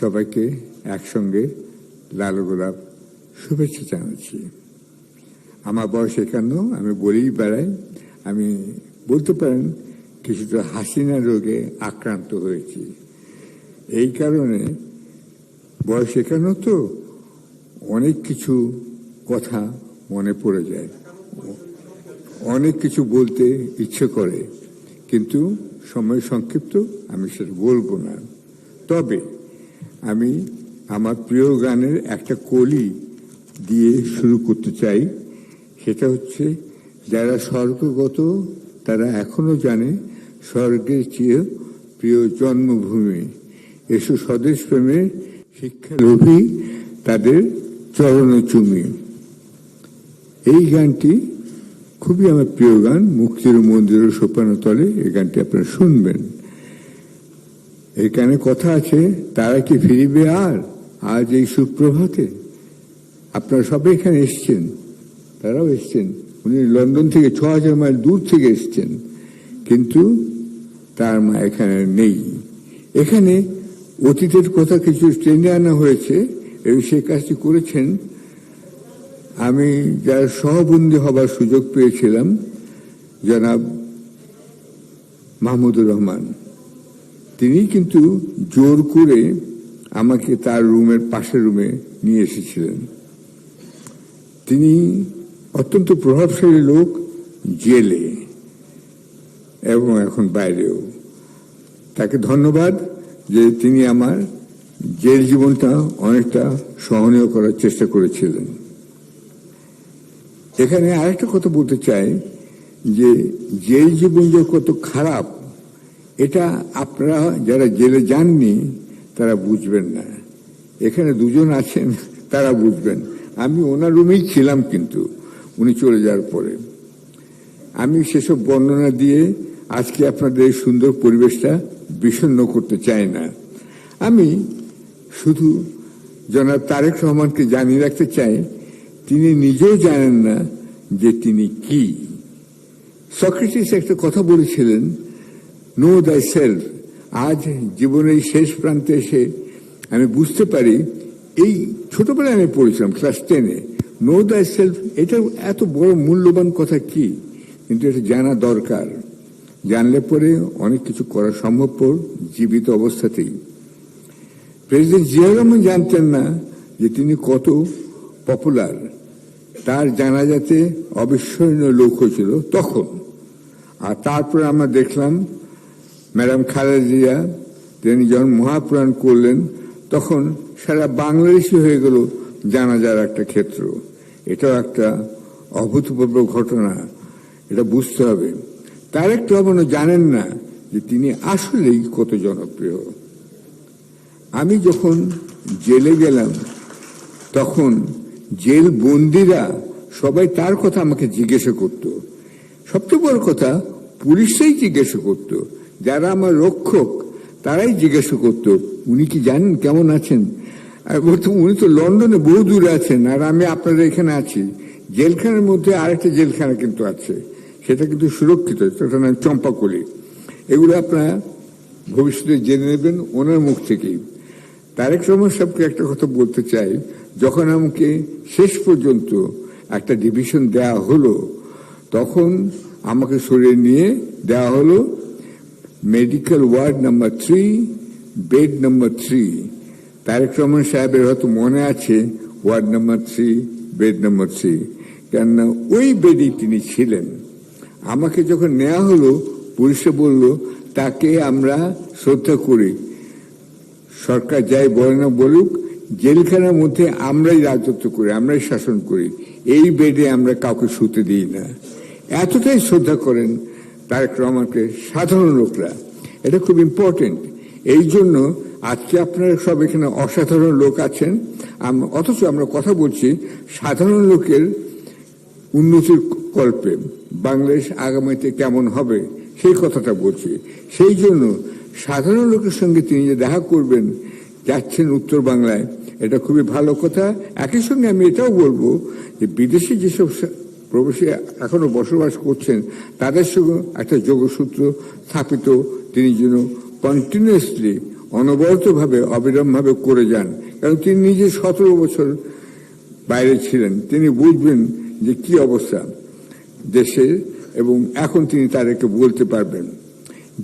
সবাইকে একসঙ্গে লাল গোলাপ শুভেচ্ছা জানাচ্ছি। আমার বয়স একান্ন, আমি বলেই বেড়াই। আমি বলতে পারেন কিছুটা হাসিনা রোগে আক্রান্ত হয়েছি। এই কারণে বয়স একান্ন তো অনেক কিছু কথা মনে পড়ে যায়। অনেক কিছু বলতে ইচ্ছে করে, কিন্তু সময় সংক্ষিপ্ত, আমি সেটা বলব না। তবে আমি আমার প্রিয় গানের একটা কলি দিয়ে শুরু করতে চাই। সেটা হচ্ছে, যারা স্বর্গগত, তারা এখনও জানে স্বর্গের চেয়ে প্রিয় জন্মভূমি। এসো স্বদেশ প্রেমে শিক্ষা লোভী তাদের চরণ চুমি এই গানটি খুবই আমার প্রিয় গান, মুক্তির মন্দিরের ও সোপানো তলে এই গানটি আপনারা শুনবেন। এই গানে কথা আছে, তারা কি ফিরিবে আর? আজ এই সুপ্রভাতে। আপনারা সবাই এখানে এসছেন। তারাও এসছেন। উনি লন্ডন থেকে ছ হাজার মাইল দূর থেকে এসছেন। কিন্তু তার মা এখানে নেই। এখানে অতীতের কথা কিছু টেনে আনা হয়েছে, এবং সে কাজটি করেছেন। আমি যার সহবন্দী হবার সুযোগ পেয়েছিলাম, জনাব মাহমুদুর রহমান। তিনি কিন্তু জোর করে আমাকে তার রুমের পাশের রুমে নিয়ে এসেছিলেন। তিনি অত্যন্ত প্রভাবশালী লোক, জেলে, এবং এখন বাইরেও। তাকে ধন্যবাদ যে তিনি আমার জেল জীবনটা অনেকটা সহনীয় করার চেষ্টা করেছিলেন। এখানে আরেকটা কথা বলতে চাই যে জেল জীবন যে কত খারাপ এটা আপনারা যারা জেলে যাননি, তারা বুঝবেন না। এখানে দুজন আছেন, তারা বুঝবেন। আমি ওনার রুমেই ছিলাম কিন্তু, উনি চলে যাওয়ার পরে। আমি সেসব বর্ণনা দিয়ে আজকে আপনাদের এই সুন্দর পরিবেশটা বিষণ্ণ করতে চাই না। আমি শুধু জনাব তারেক রহমানকে জানিয়ে রাখতে চাই, তিনি নিজেও জানেন না যে তিনি কি। সক্রেটিস একটা কথা বলেছিলেন নো দাই সেলফ আজ জীবনের শেষ প্রান্তে এসে আমি বুঝতে পারি, এই ছোটবেলায় আমি পড়েছিলাম ক্লাস টেনে নো দাই সেলফ এটা এত বড় মূল্যবান কথা কি? কিন্তু এটা জানা দরকার। জানলে পরে অনেক কিছু করা সম্ভবপর, জীবিত অবস্থাতেই। প্রেসিডেন্ট জিয়া রহমান জানতেন না যে তিনি কত পপুলার তার জানাজাতে অবিস্মরণীয় লোক হয়েছিল তখন। আর তারপরে আমরা দেখলাম ম্যাডাম খালেদা জিয়া তিনি যখন মহাপ্রাণ করলেন, তখন সারা বাংলাদেশি হয়ে গেল জানাজার একটা ক্ষেত্র। এটাও একটা অভূতপূর্ব ঘটনা, এটা বুঝতে হবে। তার একটু রহমানও জানেন না যে তিনি আসলেই কত জনপ্রিয়। আমি যখন জেলে গেলাম, তখন জেল বন্দিরা সবাই তার কথা আমাকে জিজ্ঞাসা করত। সবচেয়ে বড় কথা পুলিশরাই জিজ্ঞাসা করত যারা আমার রক্ষক, তারাই জিজ্ঞাসা করত, উনি কি জানেন কেমন আছেন? উনি তো লন্ডনে বহু দূরে আছেন, আর আমি আপনাদের এখানে আছি। জেলখানার মধ্যে আরেকটা জেলখানা কিন্তু আছে, সেটা কিন্তু সুরক্ষিত সেটার নাম চম্পাকলি। এগুলো আপনারা ভবিষ্যতে জেনে নেবেন ওনার মুখ থেকেই। তারেক রহমান সাহেবকে একটা কথা বলতে চাই, যখন আমাকে শেষ পর্যন্ত একটা ডিভিশন দেয়া হলো, তখন আমাকে সরিয়ে নিয়ে দেওয়া হলো medical ward number three bed number three Tarek Rahman সাহেবের হয়তো মনে আছে ward number three bed number three কেননা ওই বেডেই তিনি ছিলেন। আমাকে যখন নেওয়া হলো, পুলিশে বলল, তাকে আমরা শ্রদ্ধা করি। সরকার যাই বলে না বলুক, জেলখানার মধ্যে আমরাই রাজত্ব করি, আমরাই শাসন করি। এই বেডে আমরা কাউকে শুতে দিই না। এতটাই শ্রদ্ধা করেন তারেক রহমানকে সাধারণ লোকরা। এটা খুব ইম্পর্টেন্ট এই জন্য আজকে আপনারা সব এখানে অসাধারণ লোক আছেন। অথচ আমরা কথা বলছি সাধারণ লোকের উন্নতির কল্পে, বাংলাদেশ আগামীতে কেমন হবে সেই কথাটা বলছি। সেই জন্য সাধারণ লোকের সঙ্গে তিনি যে দেখা করবেন, যাচ্ছেন উত্তর বাংলায়, এটা খুবই ভালো কথা। একই সঙ্গে আমি এটাও বলব যে বিদেশে যেসব প্রবাসী এখনও বসবাস করছেন, তাদের সঙ্গে একটা যোগসূত্র স্থাপিত, তিনি যেন কন্টিনিউয়াসলি অনবরতভাবে অবিরামভাবে করে যান। কারণ তিনি নিজে সতেরো বছর বাইরে ছিলেন। তিনি বুঝবেন যে কি অবস্থা দেশের এবং এখন তিনি তাদেরকে বলতে পারবেন।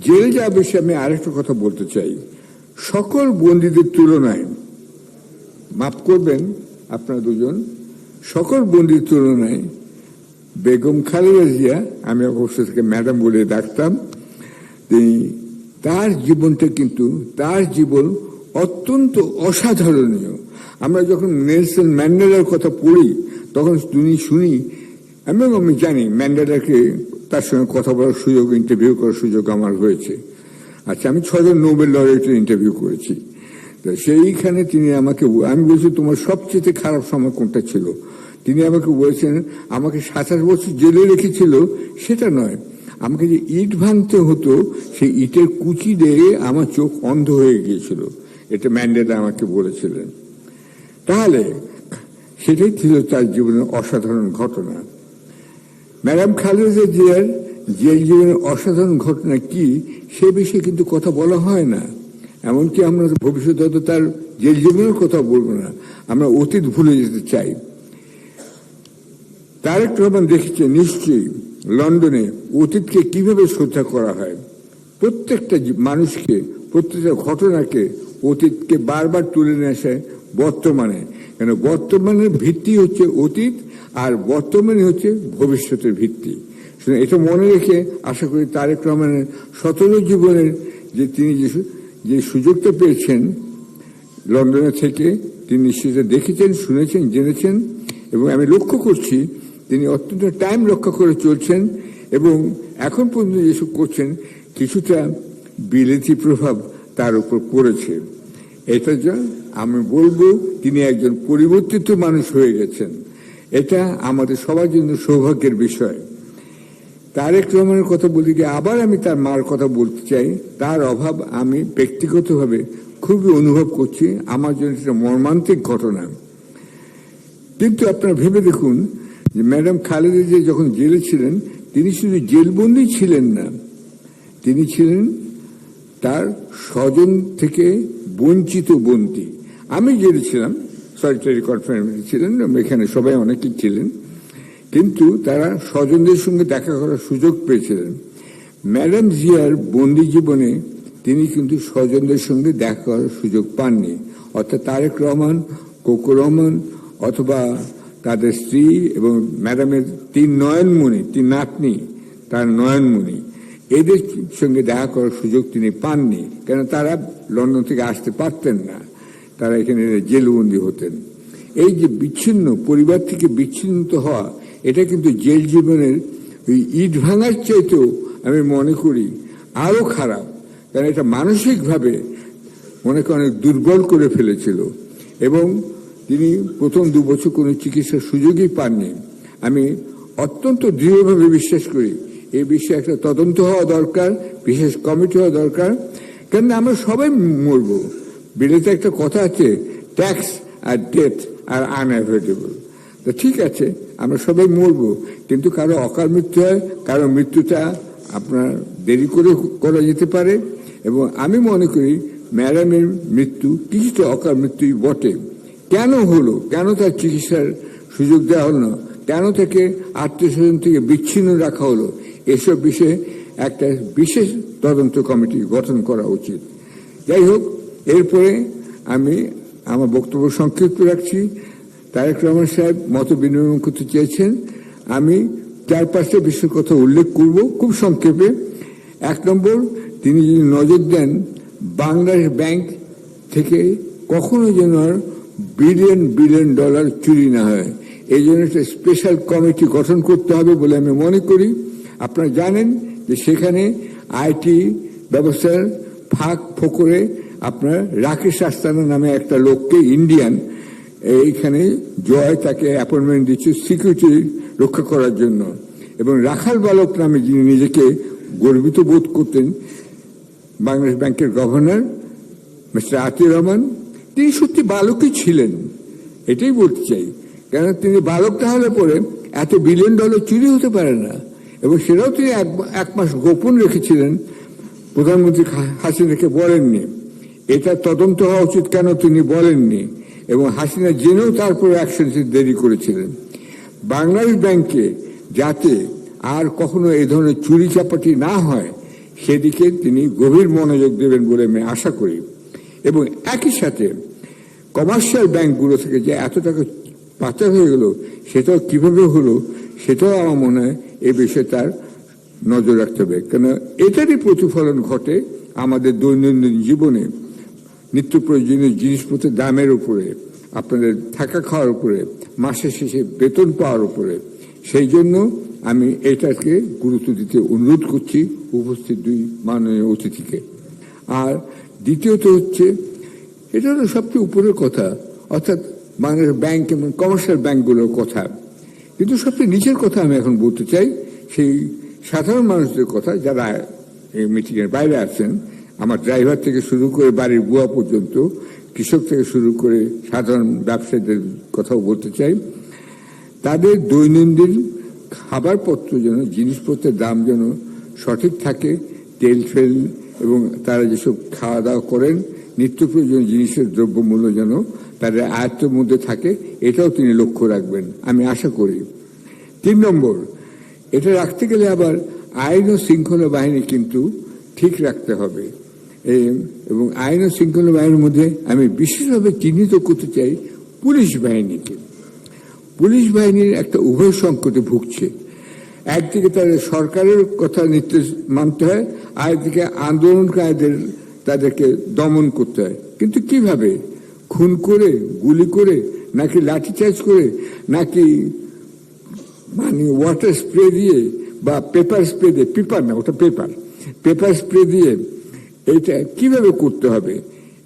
জেলে যাওয়া বিষয়ে আমি আরেকটা কথা বলতে চাই। সকল বন্দীদের তুলনায়, মাফ করবেন আপনারা দুজন, সকল বন্দীর তুলনায় বেগম খালেদা জিয়া, আমি অবশ্য থেকে ম্যাডাম বলে ডাকতাম তিনি তার জীবনটা কিন্তু, তার জীবন অত্যন্ত অসাধারণীয়। আমরা যখন নেলসন ম্যান্ডেলার কথা পড়ি, তখন তিনি শুনি এবং আমি জানি ম্যান্ডেলাকে তার সঙ্গে কথা বলার সুযোগ ইন্টারভিউ করার সুযোগ আমার হয়েছে। আচ্ছা আমি ছজন নোবেল লরিয়েটের ইন্টারভিউ করেছি। তো সেইখানে তিনি আমাকে, আমি বলছি, তোমার সবচেয়ে খারাপ সময় কোনটা ছিল? তিনি আমাকে বলেছেন, আমাকে সাতাশ বছর জেলে রেখেছিল, সেটা নয়। আমাকে যে ইট ভাঙতে হতো, সেই ইটের কুচি দিয়ে আমার চোখ অন্ধ হয়ে গিয়েছিল। এটা ম্যান্ডেলা আমাকে বলেছিলেন। তাহলে, সেটাই ছিল তার জীবনের অসাধারণ ঘটনা। ম্যাডাম খালেদা জিয়ার জেল জীবনের অসাধারণ ঘটনা কি, সে বিষয়ে কিন্তু কথা বলা হয় না। এমনকি আমরা ভবিষ্যতে তার জেল জীবনের কথা বলব না। আমরা অতীত ভুলে যেতে চাই। তারেক রহমান দেখেছে নিশ্চয়ই লন্ডনে অতীতকে কীভাবে শ্রদ্ধা করা হয়। প্রত্যেকটা মানুষকে, প্রত্যেকটা ঘটনাকে অতীতকে বারবার তুলে নিয়ে আসে বর্তমানে। কেন বর্তমানের ভিত্তি হচ্ছে অতীত আর বর্তমানে হচ্ছে ভবিষ্যতের ভিত্তি। এটা মনে রেখে আশা করি তারেক রহমানের সতেরো জীবনের যে তিনি যে যে সুযোগটা পেয়েছেন, লন্ডনে থেকে তিনি নিশ্চিত দেখেছেন, শুনেছেন, জেনেছেন এবং আমি লক্ষ্য করছি তিনি অত্যন্ত টাইম রক্ষা করে চলছেন এবং এখন পর্যন্ত যেসব করছেন, কিছুটা বিলেতি প্রভাব তার উপর পড়েছে। এটা যা আমি বলব, তিনি একজন পরিবর্তিত মানুষ হয়ে গেছেন। এটা আমাদের সবার জন্য সৌভাগ্যের বিষয়। তারেক রহমানের কথা বলি গিয়ে আবার আমি তার মার কথা বলতে চাই। তার অভাব আমি ব্যক্তিগতভাবে খুবই অনুভব করছি। আমার জন্য এটা মর্মান্তিক ঘটনা। কিন্তু আপনারা ভেবে দেখুন যে ম্যাডাম খালেদা জিয়া যখন জেলে ছিলেন, তিনি শুধু জেলবন্দি ছিলেন না, তিনি ছিলেন তার স্বজন থেকে বঞ্চিত বন্দী। আমি জেলে ছিলাম সলিটারি কনফারেন্স ছিলেন, এখানে সবাই অনেকেই ছিলেন, কিন্তু তারা স্বজনদের সঙ্গে দেখা করার সুযোগ পেয়েছিলেন। ম্যাডাম জিয়ার বন্দি জীবনে তিনি কিন্তু স্বজনদের সঙ্গে দেখা করার সুযোগ পাননি। অর্থাৎ তারেক রহমান, কোকো রহমান, অথবা তাদের স্ত্রী এবং ম্যাডামের তিন নয়নমণি, তিন নাতনি, তার নয়নমণি। এদের সঙ্গে দেখা করার সুযোগ তিনি পাননি, কেন তারা লন্ডন থেকে আসতে পারতেন না। তারা এখানে জেলবন্দি হতেন। এই যে বিচ্ছিন্ন, পরিবার থেকে বিচ্ছিন্ন হওয়া, এটা কিন্তু জেল জীবনের ওই ইট ভাঙার চাইতেও আমি মনে করি আরও খারাপ, কারণ এটা মানসিকভাবে অনেকে অনেক দুর্বল করে ফেলেছিল। এবং তিনি প্রথম দু বছর কোনো চিকিৎসার সুযোগই পাননি। আমি অত্যন্ত দৃঢ়ভাবে বিশ্বাস করি, এই বিষয়ে একটা তদন্ত হওয়া দরকার, বিশেষ কমিটি হওয়া দরকার কেন আমরা সবাই মরব। বিলেতে একটা কথা আছে ট্যাক্স আর ডেথ আর আনঅ্যাভয়েডেবল তো ঠিক আছে, আমরা সবাই মরব, কিন্তু কারও অকাল মৃত্যু হয়, কারও মৃত্যুটা আপনার দেরি করে করা যেতে পারে, এবং আমি মনে করি ম্যাডামের মৃত্যু, কিছুটা অকাল মৃত্যুই বটে। কেন হলো? কেন তার চিকিৎসার সুযোগ দেওয়া হলো না? কেন তাকে আত্মীয় স্বজন থেকে বিচ্ছিন্ন রাখা হলো? এসব বিষয়ে একটা বিশেষ তদন্ত কমিটি গঠন করা উচিত। যাই হোক, এরপরে আমি আমার বক্তব্য সংক্ষিপ্ত রাখছি। তারেক রহমান সাহেব মত বিনিময় করতে চেয়েছেন। আমি চার পাঁচটা বিষয়ের কথা উল্লেখ করব খুব সংক্ষেপে। এক নম্বর, তিনি যদি নজর দেন, বাংলাদেশ ব্যাংক থেকে কখনো যেন আর বিলিয়ন বিলিয়ন ডলার চুরি না হয়। এই জন্য একটা স্পেশাল কমিটি গঠন করতে হবে বলে আমি মনে করি। আপনারা জানেন যে সেখানে আইটি ব্যবস্থার ফাঁক ফোকরে আপনার রাকেশ আস্তানা নামে একটা লোককে ইন্ডিয়ান এইখানে জয় তাকে অ্যাপয়েন্টমেন্ট দিচ্ছে সিকিউরিটি রক্ষা করার জন্য। এবং রাখাল বালক নামে যিনি নিজেকে গর্বিত বোধ করতেন, বাংলাদেশ ব্যাংকের গভর্নর মিস্টার আতির রহমান তিনি সত্যি বালকই ছিলেন, এটাই বলতে চাই। কেন তিনি বালক তাহলে পরে এত বিলিয়ন ডলার চুরি হতে পারে না। এবং সেটাও তিনি এক মাস গোপন রেখেছিলেন, প্রধানমন্ত্রী হাসিনাকে বলেননি। এটা তদন্ত হওয়া উচিত কেন তিনি বলেননি। এবং হাসিনা জেনেও তারপরে অ্যাকশন দেরি করেছিলেন। বাংলাদেশ ব্যাংকে যাতে আর কখনো এই ধরনের চুরি চাপাটি না হয়, সেদিকে তিনি গভীর মনোযোগ দেবেন বলে আমি আশা করি। এবং একই সাথে কমার্শিয়াল ব্যাংকগুলো থেকে যে এত টাকা পাচার হয়ে গেল, সেটাও কীভাবে হলো, সেটাও আমার মনে হয় এ বিষয়ে তার নজর রাখতে হবে। কেন এটারই প্রতিফলন ঘটে আমাদের দৈনন্দিন জীবনে নিত্য প্রয়োজনীয় জিনিসপত্রের দামের উপরে, আপনাদের থাকা খাওয়ার উপরে, মাসের শেষে বেতন পাওয়ার উপরে। সেই জন্য আমি এটাকে গুরুত্ব দিতে অনুরোধ করছি উপস্থিত দুই মাননীয় অতিথিকে। আর দ্বিতীয়ত হচ্ছে, এটা হলো সবচেয়ে উপরের কথা, অর্থাৎ বাংলাদেশ ব্যাংক এবং কমার্শিয়াল ব্যাংকগুলোর কথা। কিন্তু সবচেয়ে নিচের কথা আমি এখন বলতে চাই, সেই সাধারণ মানুষদের কথা যারা এই মিটিংয়ের বাইরে আছেন, আমার ড্রাইভার থেকে শুরু করে বাড়ির বুয়া পর্যন্ত, কৃষক থেকে শুরু করে সাধারণ ব্যবসায়ীদের কথাও বলতে চাই, তাদের দৈনন্দিন খাবারপত্র যেন, জিনিসপত্রের দাম যেন সঠিক থাকে, তেল ফেল এবং তারা যেসব খাওয়া দাওয়া করেন নিত্য প্রয়োজনীয় জিনিসের দ্রব্যমূল্য যেন তাদের আয়ত্তের মধ্যে থাকে, এটাও তিনি লক্ষ্য রাখবেন, আমি আশা করি। তিন নম্বর, এটা রাখতে গেলে আবার আইন ও শৃঙ্খলা বাহিনী কিন্তু ঠিক রাখতে হবে। এবং আইন ও শৃঙ্খলা বাহিনীর মধ্যে আমি বিশেষভাবে চিহ্নিত করতে চাই পুলিশ বাহিনীকে। পুলিশ বাহিনীর একটা উভয় সংকটে ভুগছে। একদিকে তাদের সরকারের কথা নির্দেশ মানতে হয়, আরেকদিকে আন্দোলনকারীদের তাদেরকে দমন করতে হয়। কিন্তু কীভাবে? খুন করে, গুলি করে, নাকি লাঠিচার্জ করে, নাকি মানে ওয়াটার স্প্রে দিয়ে বা পেপার স্প্রে দিয়ে পেপার না, ওটা পেপার পেপার স্প্রে দিয়ে এটা কীভাবে করতে হবে?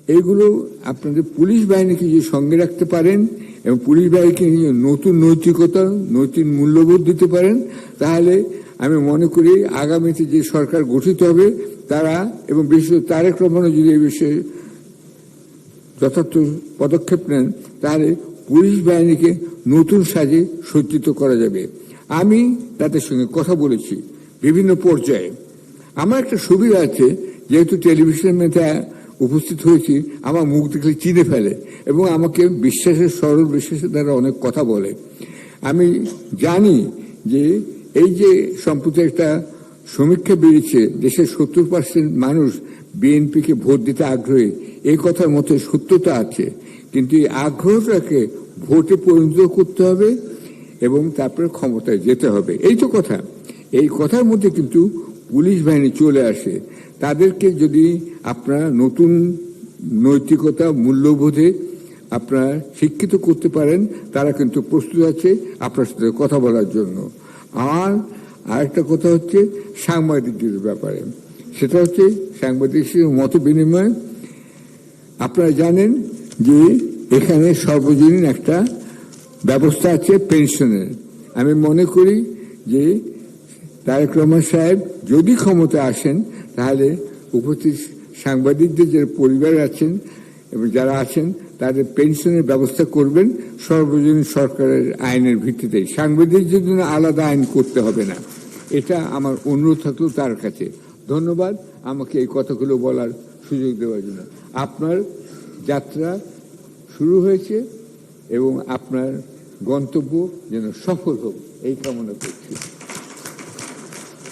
এইগুলো আপনাদের পুলিশ বাহিনীকে যে সঙ্গে রাখতে পারেন। এবং পুলিশ বাহিনীকে নিয়ে নতুন নৈতিকতা নৈতিক মূল্যবোধ দিতে পারেন, তাহলে আমি মনে করি আগামীতে যে সরকার গঠিত হবে, তারা এবং বিশেষ তারেক রহমানও যদি এই বিষয়ে যথার্থ পদক্ষেপ নেন, তাহলে পুলিশ বাহিনীকে নতুন সাজে সজ্জিত করা যাবে। আমি তাদের সঙ্গে কথা বলেছি বিভিন্ন পর্যায়ে। আমার একটা সুবিধা আছে, যেহেতু টেলিভিশনে তা উপস্থিত হয়েছি, আমার মুখ দেখলে চিনে ফেলে এবং আমাকে বিশ্বাসের সরল বিশ্বাসের দ্বারা অনেক কথা বলে। আমি জানি যে এই যে সম্প্রতি একটা সমীক্ষা বেরিয়েছে, দেশের সত্তর পার্সেন্ট মানুষ বিএনপিকে ভোট দিতে আগ্রহী, এই কথার মধ্যে সত্যতা আছে। কিন্তু এই আগ্রহটাকে ভোটে পরিণত করতে হবে এবং তারপরে ক্ষমতায় যেতে হবে। এই তো কথা। এই কথার মধ্যে কিন্তু পুলিশ বাহিনী চলে আসে। তাদেরকে যদি আপনারা নতুন নৈতিকতা, মূল্যবোধে আপনারা শিক্ষিত করতে পারেন, তারা কিন্তু প্রস্তুত আছে আপনার সাথে কথা বলার জন্য। আর আরেকটা কথা হচ্ছে সাংবাদিকদের ব্যাপারে। সেটা হচ্ছে সাংবাদিকদের মত বিনিময় আপনারা জানেন যে এখানে সর্বজনীন একটা ব্যবস্থা আছে পেনশনের। আমি মনে করি যে তারেক রহমান সাহেব যদি ক্ষমতা আসেন তাহলে উপস্থিত সাংবাদিকদের যে পরিবার আছেন এবং যারা আছেন, তাদের পেনশনের ব্যবস্থা করবেন। সর্বজনীন সরকারের আইনের ভিত্তিতে। সাংবাদিকদের জন্য আলাদা আইন করতে হবে না। এটা আমার অনুরোধ থাকল তার কাছে। ধন্যবাদ আমাকে এই কথাগুলো বলার সুযোগ দেওয়ার জন্য। আপনার যাত্রা শুরু হয়েছে এবং আপনার গন্তব্য যেন সফল হোক, এই কামনা করছি।